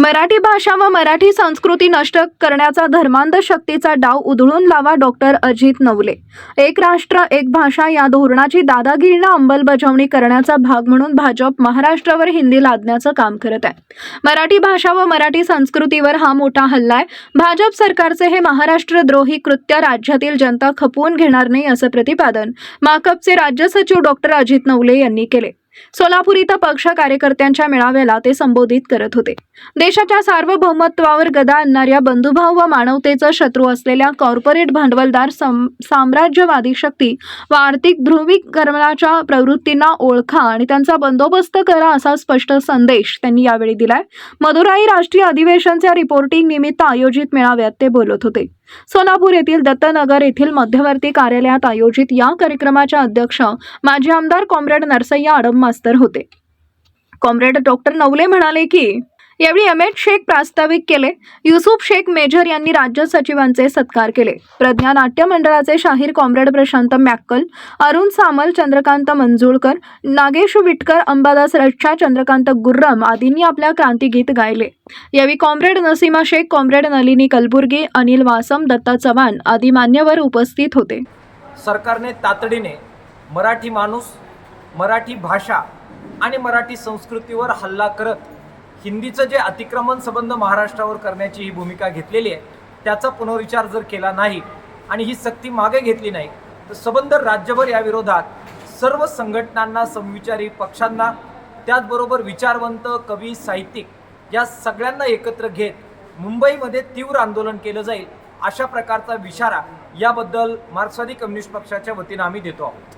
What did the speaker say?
मराठी भाषा व मराठी संस्कृती नष्ट करण्याचा धर्मांध शक्तीचा डाव उधळून लावा डॉक्टर अजित नवले. एक राष्ट्र एक भाषा या धोरणाची दादागिरीनं अंमलबजावणी करण्याचा भाग म्हणून भाजप महाराष्ट्रावर हिंदी लादण्याचं काम करत आहे. मराठी भाषा व मराठी संस्कृतीवर हा मोठा हल्ला आहे. भाजप सरकारचे हे महाराष्ट्रद्रोही कृत्य राज्यातील जनता खपवून घेणार नाही असं प्रतिपादन माकपचे राज्य सचिव डॉक्टर अजित नवले यांनी केले. सोलापूर इथं पक्ष कार्यकर्त्यांच्या मेळाव्याला ते संबोधित करत होते. देशाच्या सार्वभौमत्वावर गदा आणणाऱ्या बंधुभाव व मानवतेचं शत्रू असलेल्या कॉर्पोरेट भांडवलदार सम साम्राज्यवादी शक्ती व आर्थिक ध्रुवीकरणाच्या प्रवृत्तींना ओळखा आणि त्यांचा बंदोबस्त करा असा स्पष्ट संदेश त्यांनी यावेळी दिलाय. मदुराई राष्ट्रीय अधिवेशनच्या रिपोर्टिंग निमित्त आयोजित मेळाव्यात ते बोलत होते. सोलापूर येथील दत्तनगर येथील मध्यवर्ती कार्यालयात आयोजित या कार्यक्रमाच्या अध्यक्ष माजी आमदार कॉम्रेड नरसय्या आडम मास्तर होते. कॉम्रेड डॉक्टर नवले म्हणाले की यावेळी अमेट शेख प्रास्ताविक केले. युसुफ शेख मेजर यांनी राज्य सचिवांचे सत्कार केले. प्रज्ञा नाट्य मंडळाचे शाहीर कॉम्रेड प्रशांत मॅक्कल अरुण सामल चंद्रकांत मंजुळकर नागेश विटकर अंबादास रच्छा चंद्रकांत गुर्रम आदींनी आपल्या क्रांतिगीत गायले. यावेळी कॉम्रेड नसीमा शेख कॉम्रेड नलिनी कलबुर्गी अनिल वासम दत्ता चव्हाण आदी मान्यवर उपस्थित होते. सरकारने तातडीने मराठी माणूस मराठी भाषा आणि मराठी संस्कृतीवर हल्ला करत हिंदीचं जे अतिक्रमण संबंध महाराष्ट्रावर करण्याची ही भूमिका घेतलेली आहे त्याचा पुनर्विचार जर केला नाही आणि ही सक्ती मागे घेतली नाही तर सबंध राज्यभर या विरोधात सर्व संघटनांना समविचारी पक्षांना त्याचबरोबर विचारवंत कवी साहित्यिक या सगळ्यांना एकत्र घेत मुंबईमध्ये तीव्र आंदोलन केलं जाईल अशा प्रकारचा विशारा याबद्दल मार्क्सवादी कम्युनिस्ट पक्षाच्या वतीनं आम्ही देतो आहोत.